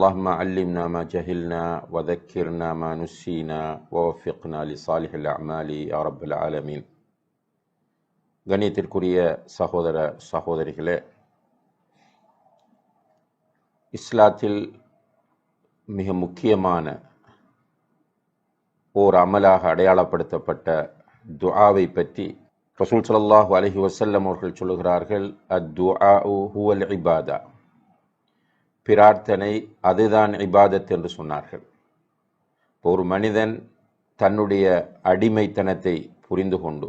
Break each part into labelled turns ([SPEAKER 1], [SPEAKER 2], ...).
[SPEAKER 1] اللهم علمنا ما جهلنا وذكرنا ما نسينا ووفقنا لصالح الأعمال يا رب العالمين கண்ணியத்திற்குரிய சகோதர சகோதரிகளே இஸ்லாத்தில் மிக முக்கியமான ஓர் அமலாக அடையாளப்படுத்தப்பட்ட துஆவை பற்றி ரசூல் ஸல்லல்லாஹு அலைஹி வஸல்லம் அவர்கள் சொல்லுகிறார்கள் அத் துஆஉ ஹுவல் இபாதா பிரார்த்தனை அதுதான் இபாதத் என்று சொன்னார்கள். ஒரு மனிதன் தன்னுடைய அடிமைத்தனத்தை புரிந்து கொண்டு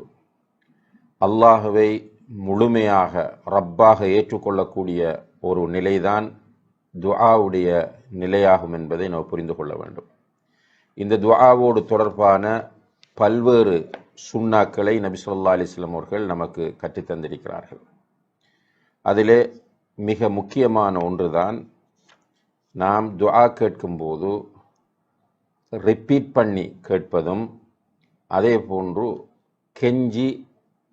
[SPEAKER 1] அல்லாஹுவை முழுமையாக ரப்பாக ஏற்றுக்கொள்ளக்கூடிய ஒரு நிலைதான் துஆவுடைய நிலையாகும் என்பதை நாம் புரிந்து கொள்ள வேண்டும். இந்த துஆவோடு தொடர்பான பல்வேறு சுண்ணாக்களை நபி சொல்லா அலிஸ்லாம் அவர்கள் நமக்கு கற்றுத்தந்திருக்கிறார்கள். அதிலே மிக முக்கியமான ஒன்றுதான் நாம் துஆ கேட்கும்போது ரிப்பீட் பண்ணி கேட்பதும் அதே போன்று கெஞ்சி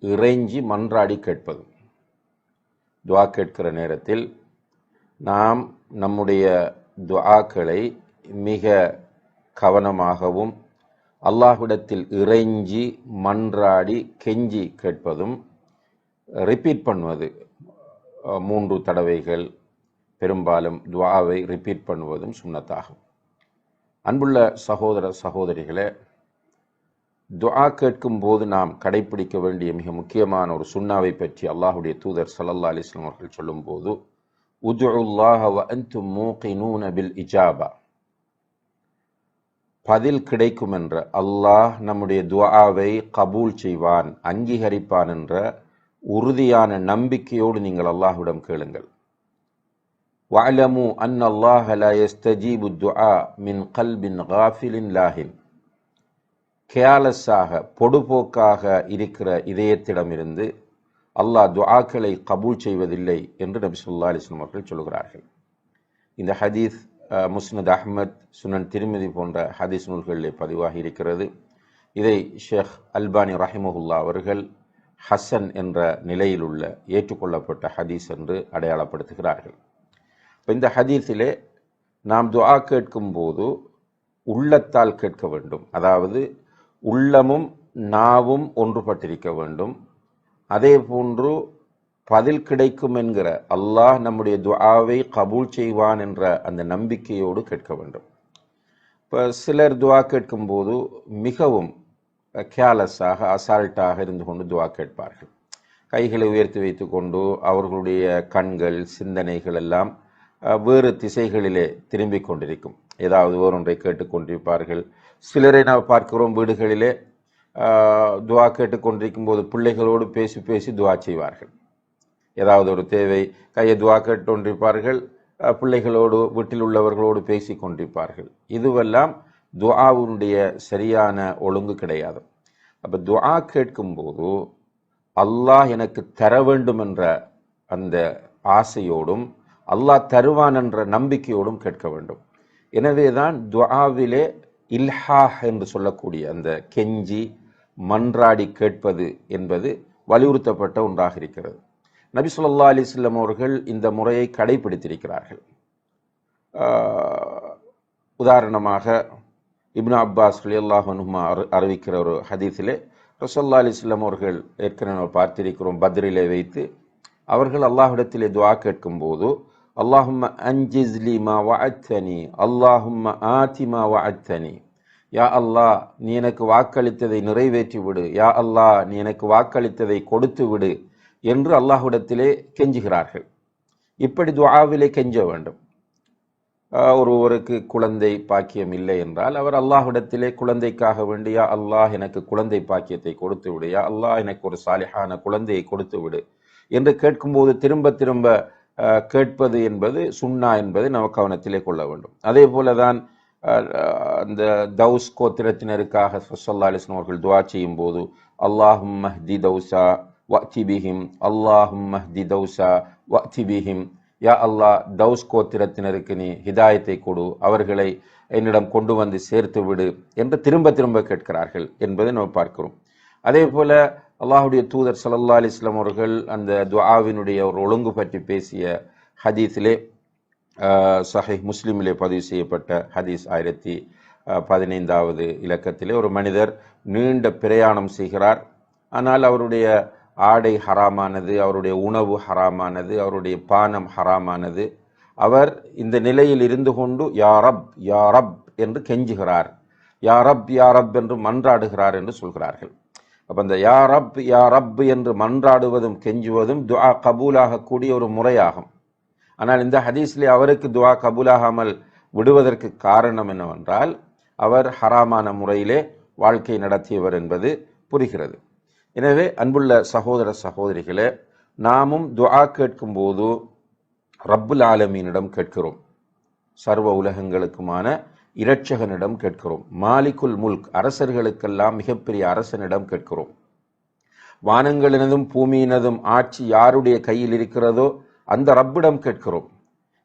[SPEAKER 1] இறைஞ்சி மன்றாடி கேட்பதும். துவா கேட்கிற நேரத்தில் நாம் நம்முடைய துவாக்களை மிக கவனமாகவும் அல்லாஹ்விடத்தில் இறைஞ்சி மன்றாடி கெஞ்சி கேட்பதும் ரிப்பீட் பண்ணுவது மூன்று தடவைகள் பெரும்பாலும் துவாவை ரிப்பீட் பண்ணுவதும் சுண்ணத்தாகும். அன்புள்ள சகோதர சகோதரிகளே துவா கேட்கும் போது நாம் கடைபிடிக்க வேண்டிய மிக முக்கியமான ஒரு சுண்ணாவை பற்றி அல்லாஹுடைய தூதர் சல்லல்லா அலிஸ்லாம் அவர்கள் சொல்லும்போது உதுல்லாஹ பில் இஜாபா. பதில் கிடைக்கும் என்ற அல்லாஹ் நம்முடைய துவாவை கபூல் செய்வான் அங்கீகரிப்பான் என்ற உறுதியான நம்பிக்கையோடு நீங்கள் அல்லாஹ்விடம் கேளுங்கள். வஅலமு அன் அல்லாஹ் லா யஸ்தஜீபு துஆ மின் கல்பின் காஃபிலின் லாஹின் கேலஸாக பொடுபோக்காக இருக்கிற இதயத்திடமிருந்து அல்லாஹ் துஆக்களை கபூல் செய்வதில்லை என்று நபி சொல்லா அலிஸ்லாம் அவர்கள் சொல்கிறார்கள். இந்த ஹதீஸ் முஸ்னத் அஹ்மத் சுனன் திருமதி போன்ற ஹதீஸ் நூல்களிலே பதிவாகி இருக்கிறது. இதை ஷேக் அல்பானி ரஹிமஹுல்லா அவர்கள் ஹசன் என்ற நிலையில் உள்ள ஏற்றுக்கொள்ளப்பட்ட ஹதீஸ் என்று அடையாளப்படுத்துகிறார்கள். இப்போ இந்த ஹதீஸிலே நாம் துஆ கேட்கும் போது உள்ளத்தால் கேட்க வேண்டும். அதாவது உள்ளமும் நாவும் ஒன்றுபட்டிருக்க வேண்டும். அதே போன்று பதில் கிடைக்கும் என்கிற அல்லாஹ் நம்முடைய துஆவை கபூல் செய்வான் என்ற அந்த நம்பிக்கையோடு கேட்க வேண்டும். இப்போ சிலர் துவா கேட்கும்போது மிகவும் கேலஸாக அசால்ட்டாக இருந்து கொண்டு துவா கேட்பார்கள். கைகளை உயர்த்தி வைத்து கொண்டு அவர்களுடைய கண்கள் சிந்தனைகள் எல்லாம் வேறு திசைகளிலே திரும்பி கொண்டிருக்கும். ஏதாவது ஒன்றை கேட்டுக்கொண்டிருப்பார்கள். சிலரை நாம் பார்க்கிறோம் வீடுகளிலே துவா கேட்டுக்கொண்டிருக்கும் போது பிள்ளைகளோடு பேசி பேசி துவா செய்வார்கள். ஏதாவது ஒரு தேவை கையை துவா கேட்டுக்கொண்டிருப்பார்கள். பிள்ளைகளோடு வீட்டில் உள்ளவர்களோடு பேசி கொண்டிருப்பார்கள். இதுவெல்லாம் துவாவுடைய சரியான ஒழுங்கு கிடையாது. அப்போ துவா கேட்கும்போது அல்லாஹ் எனக்கு தர வேண்டும் என்ற அந்த ஆசையோடும் அல்லாஹ் தருவான் என்ற நம்பிக்கையோடும் கேட்க வேண்டும். எனவே தான் துவாவிலே இல்ஹாஹ் என்று சொல்லக்கூடிய அந்த கெஞ்சி மன்றாடி கேட்பது என்பது வலியுறுத்தப்பட்ட ஒன்றாக இருக்கிறது. நபி சொல்லா அலிஸ்லம் அவர்கள் இந்த முறையை கடைபிடித்திருக்கிறார்கள் உதாரணமாக இப்னு அப்பாஸ் அல்லாஹ் அனுமா அறிவிக்கிற ஒரு ஹதீஸிலே ரசல்லா அலிஸ்லாம் அவர்கள் ஏற்கனவே பார்த்திருக்கிறோம் பத்ரிலே வைத்து அவர்கள் அல்லாஹிடத்திலே துவா கேட்கும்போது அல்லாஹும்ம அஞ்சிஸ்லி மா வஅத்தனி அல்லாஹும்ம ஆதி மா வஅத்தனி யா அல்லாஹ் நீ எனக்கு வாக்களித்ததை நிறைவேற்றி விடு யா அல்லாஹ் நீ எனக்கு வாக்களித்ததை கொடுத்து விடு என்று அல்லாஹ்விடத்திலே கெஞ்சுகிறார்கள். இப்படி துவாவிலே கெஞ்ச வேண்டும். ஒருவருக்கு குழந்தை பாக்கியம் இல்லை என்றால் அவர் அல்லாஹ்விடத்திலே குழந்தைக்காக வேண்டியா அல்லாஹ் எனக்கு குழந்தை பாக்கியத்தை கொடுத்து விடு யா அல்லாஹ் எனக்கு ஒரு சாலிஹான குழந்தையை கொடுத்து விடு என்று கேட்கும்போது திரும்ப திரும்ப கேட்பது என்பது சுண்ணா என்பதை நம்ம கவனத்திலே கொள்ள வேண்டும். அதே போலதான் அந்த தௌஸ் கோத்திரத்தினருக்காக சொல்லா அலிஸ்லாம் அவர்கள் துவா செய்யும் போது அல்லாஹும் மஹ்தி தௌசா வக்திபிஹிம் அல்லாஹும் மஹ்தி தௌசா வக்திபிஹிம் யா அல்லாஹ் தௌஸ் கோத்திரத்தினருக்கு நீ ஹிதாயத்தை கொடு அவர்களை என்னிடம் கொண்டு வந்து சேர்த்து விடு என்று திரும்ப திரும்ப கேட்கிறார்கள் என்பதை நாம் பார்க்கிறோம். அதே போல அல்லாஹுடைய தூதர் சல்லா அலைஹி அவர்கள் அந்த துவாவினுடைய ஒரு ஒழுங்கு பற்றி பேசிய ஹதீஸிலே சஹை முஸ்லீமிலே பதிவு செய்யப்பட்ட ஹதீஸ் ஆயிரத்தி பதினைந்தாவது இலக்கத்திலே ஒரு மனிதர் நீண்ட பிரயாணம் செய்கிறார். ஆனால் அவருடைய ஆடை ஹராமானது அவருடைய உணவு ஹராமானது அவருடைய பானம் ஹராமானது. அவர் இந்த நிலையில் இருந்து கொண்டு யாரப் யாரப் என்று கெஞ்சுகிறார். யாரப் யாரப் என்று மன்றாடுகிறார் என்று சொல்கிறார்கள். அப்போ அந்த யா ரப் யா ரப் என்று மன்றாடுவதும் கெஞ்சுவதும் துவா கபூலாகக்கூடிய ஒரு முறையாகும். ஆனால் இந்த ஹதீஸ்லே அவருக்கு துவா கபூலாகாமல் விடுவதற்கு காரணம் என்னவென்றால் அவர் ஹராமான முறையிலே வாழ்க்கை நடத்தியவர் என்பது புரிகிறது. எனவே அன்புள்ள சகோதர சகோதரிகளே நாமும் துவா கேட்கும்போது ரப்புல் ஆலமீனிடம் கேட்கிறோம். சர்வ உலகங்களுக்குமான இரட்சகனிடம் கேட்கிறோம். மாலிகுல் முல்க் அரசர்களுக்கெல்லாம் மிகப்பெரிய அரசனிடம் கேட்கிறோம். வானங்களினதும் பூமியினதும் ஆட்சி யாருடைய கையில் இருக்கிறதோ அந்த ரப்பிடம் கேட்கிறோம்.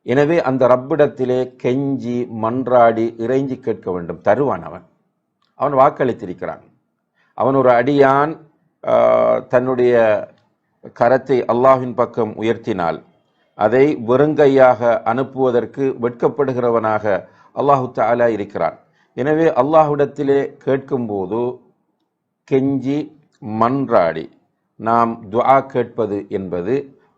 [SPEAKER 1] எனவே அந்த ரப்பிடத்திலே கெஞ்சி மன்றாடி இறைஞ்சி கேட்க வேண்டும். தருவான் அவன். அவன் வாக்களித்திருக்கிறான். அவன் ஒரு அடியான் தன்னுடைய கரத்தை அல்லாஹின் பக்கம் உயர்த்தினால் அதை வெறுங்கையாக அனுப்புவதற்கு வெட்கப்படுகிறவனாக அல்லாஹு தாலா இருக்கிறான். எனவே அல்லாஹ்விடத்திலே கேட்கும்போது கெஞ்சி மன்றாடி. நாம் துவா கேட்பது என்பது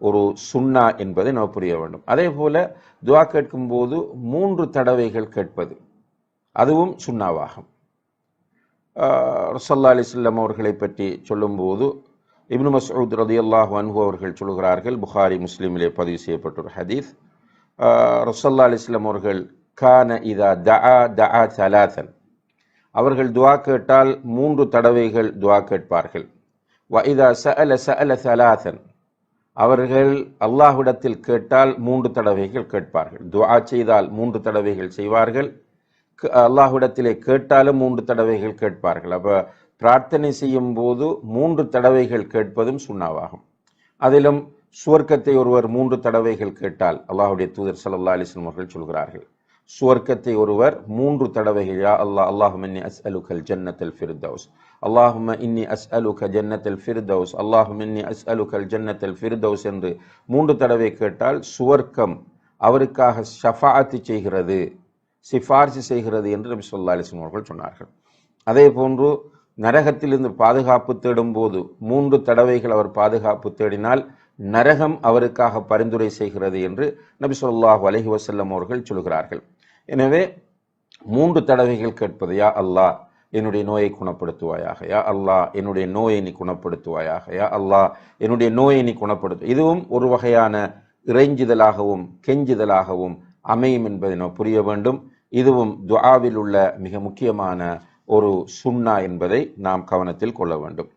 [SPEAKER 1] ஒரு சுண்ணா என்பதை நாம் புரிய வேண்டும். அதே போல துவா கேட்கும்போது மூன்று தடவைகள் கேட்பது. அதுவும் சுண்ணாவாகும் ரசல்லா அலிஸ்லாம் அவர்களை பற்றி சொல்லும்போது இப்னு ரதி அல்லாஹ் அன்ஹு அவர்கள் சொல்கிறார்கள் புகாரி முஸ்லீமிலே பதிவு செய்யப்பட்ட ஒரு ஹதீஸ். ரசல்லா அலிஸ்லாம் அவர்கள் கான இதா தஆ தஆ சலாசன். அவர்கள் துவா கேட்டால் மூன்று தடவைகள் துவா கேட்பார்கள். வ இதா சஅல சஅல சலாசன். அவர்கள் அல்லாஹ்விடத்தில் கேட்டால் மூன்று தடவைகள் கேட்பார்கள். துவா செய்தால் மூன்று தடவைகள் செய்வார்கள். க- அல்லாஹ்விடத்திலே கேட்டாலும் மூன்று தடவைகள் கேட்பார்கள். அப்போ பிரார்த்தனை செய்யும் போது மூன்று தடவைகள் கேட்பதும் சுண்ணாவாகும். அதிலும் சுவர்க்கத்தை ஒருவர் மூன்று தடவைகள் கேட்டால் அல்லாஹுடைய தூதர் சல்லா அலிஸ்லம் அவர்கள் சொல்கிறார்கள். சுவர்க்கத்தை ஒருவர் மூன்று தடவைகள் யா அல்லாஹ் அல்லாஹும் இன்னி அஸ்அலுகல் ஜன்னத்தல் ஃபிர்தவுஸ் அல்லாஹும இன்னி அஸ் அலுக ஜன்னத்தல் ஃபிர்தவுஸ் அல்லாஹும் இன்னி அஸ்அலுகல் ஜன்னத்தல் ஃபிர்தவுஸ் என்று மூன்று தடவை கேட்டால் சுவர்க்கம் அவருக்காக ஷஃபாத்து செய்கிறது சிஃபார்சு செய்கிறது என்று நபி சொல்லா அலிஸ்லாம் அவர்கள் சொன்னார்கள். அதே போன்று நரகத்திலிருந்து பாதுகாப்பு தேடும்போது மூன்று தடவைகள் அவர் பாதுகாப்பு தேடினால் நரகம் அவருக்காக பரிந்துரை செய்கிறது என்று நபி ஸல்லல்லாஹு அலஹி வசல்லம் அவர்கள் சொல்கிறார்கள். எனவே மூன்று தடவைகள் கேட்பது யா அல்லாஹ் என்னுடைய நோயை குணப்படுத்துவாயாக. யா அல்லாஹ் என்னுடைய நோயை நீ குணப்படுத்துவாயாக. யா அல்லாஹ் என்னுடைய நோயை நீ குணப்படுத்து. இதுவும் ஒரு வகையான இறைஞ்சுதலாகவும் கெஞ்சுதலாகவும் அமையும் என்பதை நாம் புரிய வேண்டும். இதுவும் துஆவில் உள்ள மிக முக்கியமான ஒரு சுண்ணா என்பதை நாம் கவனத்தில் கொள்ள வேண்டும்.